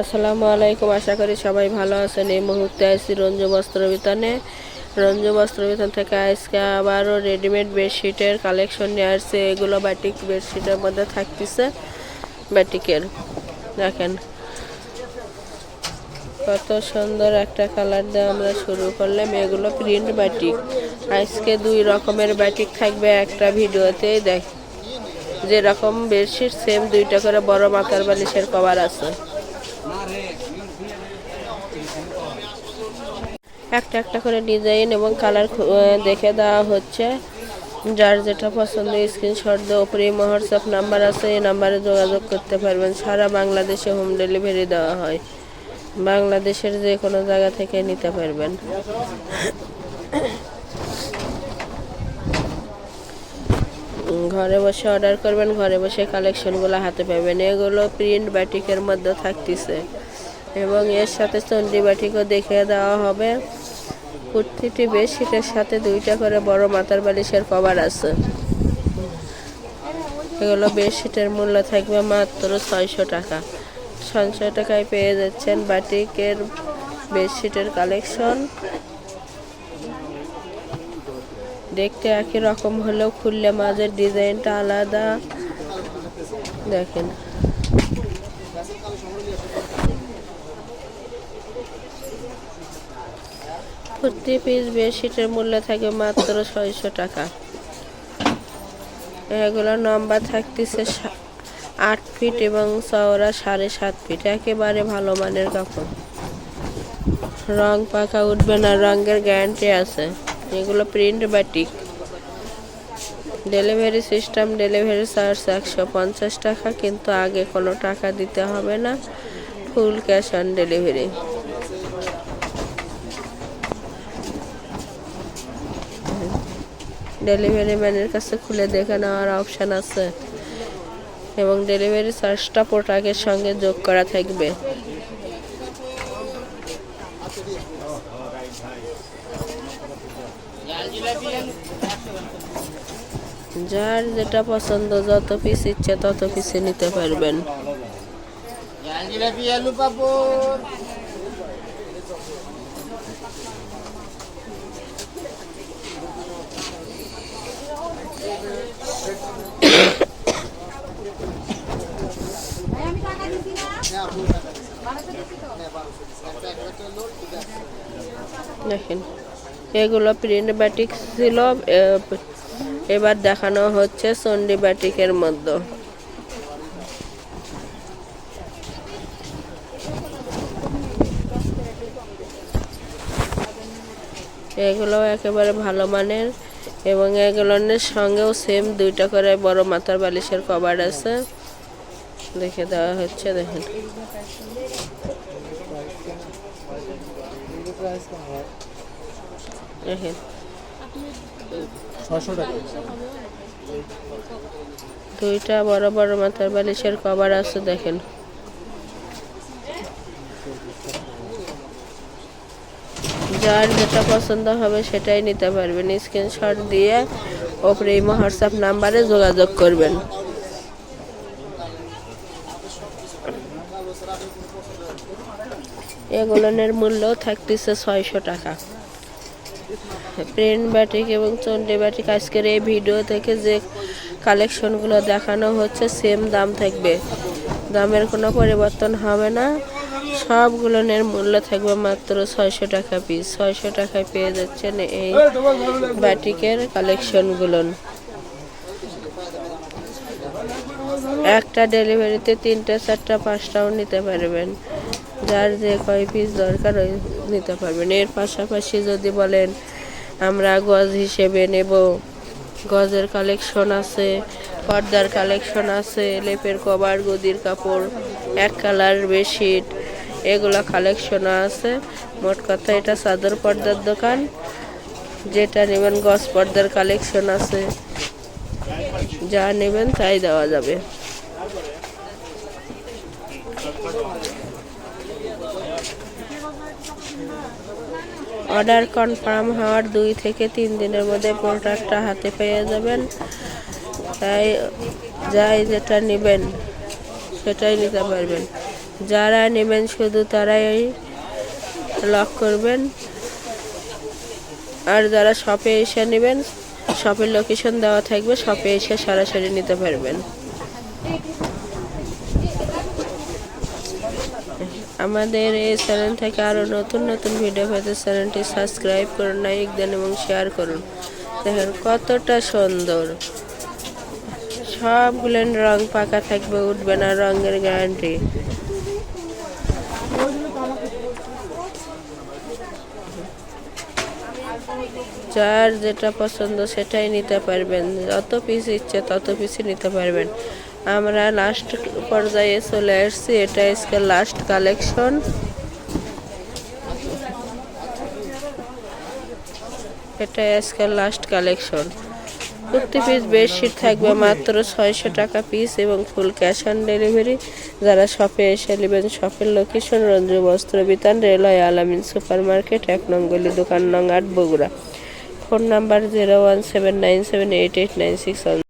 আসসালামু আলাইকুম, আশা করি সবাই ভালো আছেন। এই মুহূর্তে আইসি রঞ্জু বস্ত্র বিতানে রঞ্জু বস্ত্র বিতান থেকে আজকে আবারও রেডিমেড বেডশিটের কালেকশন নিয়ে আসছে। এগুলো বাটিক বেডশিটের মধ্যে থাকতেছে, বাটিকের। দেখেন। কত সুন্দর একটা কালার দিয়ে আমরা শুরু করলাম। এগুলো প্রিন্ট বাটিক। আজকে দুই রকমের বাটিক থাকবে একটা ভিডিওতেই দেখ, যেরকম বেডশিট, সেম দুইটা করে বড় মাথার বালিশের কভার আছে। একটা একটা করে ডিজাইন এবং কালার দেখে দেওয়া হচ্ছে। যার যেটা পছন্দ স্ক্রিনশট দিয়ে ওপরে হোয়াটসঅ্যাপ নাম্বার আছে, এই নাম্বারে যোগাযোগ করতে পারবেন। সারা বাংলাদেশে হোম ডেলিভারি দেওয়া হয়। বাংলাদেশের যে কোনো জায়গা থেকে নিতে পারবেন। ঘরে বসে অর্ডার করবেন, ঘরে বসে কালেকশনগুলো হাতে পাবেন। এগুলো প্রিন্ট ব্যাটিকের মধ্যে থাকতেছে। এবং এর সাথে চন্ডি ব্যাটিকও দেখিয়ে দেওয়া হবে। প্রতিটি বেডশিটের সাথে দুইটা করে বড় মাথার বালিশের কভার আছে। এগুলো বেডশিটের মূল্য থাকবে মাত্র ছয়শো টাকা। ছয়শো টাকায় পেয়ে যাচ্ছেন বাটিকের বেডশিটের কালেকশন। দেখতে একই রকম হলেও খুললে মাঝের ডিজাইনটা আলাদা। দেখেন। প্রতি পিস বেডশিটের মূল্য থাকে মাত্র ছয়শো টাকা। এগুলো নম্বর থাকতেছে আট ফিট এবং চওড়া সাড়ে সাত ফিট একেবারে ভালো মানের কাপড়। রং পাকা উঠবে না, রঙের গ্যারান্টি আছে। এগুলো print batik delivery system delivery charge একশো পঞ্চাশ টাকা, কিন্তু আগে কোনো টাকা দিতে হবে না। Full cash on delivery delivery ম্যানের কাছে খুলে দেখে নেওয়ার অপশান আছে। এবং ডেলিভারি চার্জটা প্রোডাক্টের সঙ্গে যোগ করা থাকবে। যার যেটা পছন্দ, যত পিস ইচ্ছে তত পিসে নিতে পারবেন। দেখেন, এগুলো প্রিন্ট ব্যাটিক ছিল এবার দেখানো হচ্ছে চন্ডি ব্যাটিকের মধ্যে। এগুলো একেবারে ভালো মানের। এবং এগুলোর সঙ্গেও সেম দুইটা করে বড় মাথার বালিশের কভার আছে। দেখে দেওয়া হচ্ছে দেখেন। দেখেন। দুইটা বড় বড় মাথার বালিশের কভার আছে দেখেন। যার যেটা পছন্দ হবে সেটাই নিতে পারবেন। স্ক্রিনশট দিয়ে ওপরে ইমো হোয়াটসঅ্যাপ নাম্বারে যোগাযোগ করবেন। এগুলোনের মূল্য থাকতেছে ছয়শো টাকা। প্রিন্ট ব্যাটিক এবং চন্ডি ব্যাটিক আজকের এই ভিডিও থেকে যে কালেকশনগুলো দেখানো হচ্ছে সেম দাম থাকবে। দামের কোনো পরিবর্তন হবে না। সবগুলোনের মূল্য থাকবে মাত্র ছয়শো টাকা পিস ছয়শো টাকায় পেয়ে যাচ্ছেন এই ব্যাটিকের কালেকশনগুলো একটা ডেলিভারিতে তিনটা, চারটা, পাঁচটাও নিতে পারবেন। যার যে কয় পিস দরকার ওই নিতে পারবেন। এর পাশাপাশি যদি বলেন, আমরা গজ হিসেবে নেব। গজের কালেকশন আছে, পর্দার কালেকশন আছে, লেপের কভার, গদির কাপড়, এক কালার বেডশিট এগুলো কালেকশন আছে। মোট কথা এটা চাদর পর্দার দোকান, যেটা নেবেন গজ পর্দার কালেকশন আছে। যা নেবেন তাই দেওয়া যাবে। অর্ডার কনফার্ম হওয়ার দুই থেকে তিন দিনের মধ্যে প্রোডাক্টটা হাতে পেয়ে যাবেন। তাই যাই যেটা নেবেন, সেটাই নিতে পারবেন। যারা নেবেন শুধু তারাই লক করবেন। আর যারা শপে এসে নেবেন, শপের লোকেশন দেওয়া থাকবে, শপে এসে সরাসরি নিতে পারবেন। আমাদের এই চ্যানেল থেকে আরও নতুন নতুন ভিডিও পেতে চ্যানেলটি সাবস্ক্রাইব করুন লাইক দেন এবং শেয়ার করুন। দেখেন কতটা সুন্দর। সবগুলো রং পাকা থাকবে, উঠবে না রঙের গ্যারান্টি যার যেটা পছন্দ সেটাই নিতে পারবেন। যত পিস ইচ্ছে তত পিসই নিতে পারবেন। আমরা লাস্ট পর্যায়ে চলে আসছি। এটা আজকে লাস্ট কালেকশন এটা আজকে লাস্ট কালেকশন প্রতি পিস বেডশিট থাকবে মাত্র ছয়শো টাকা পিস এবং ফুল ক্যাশ অন ডেলিভারি যারা শপে এসে নেবেন শপের location Ranju Bastra Bitan, railway Alamin super market এক নং গলি দোকান নং আট, Bogura. Phone number zero one seven nine seven eight eight nine six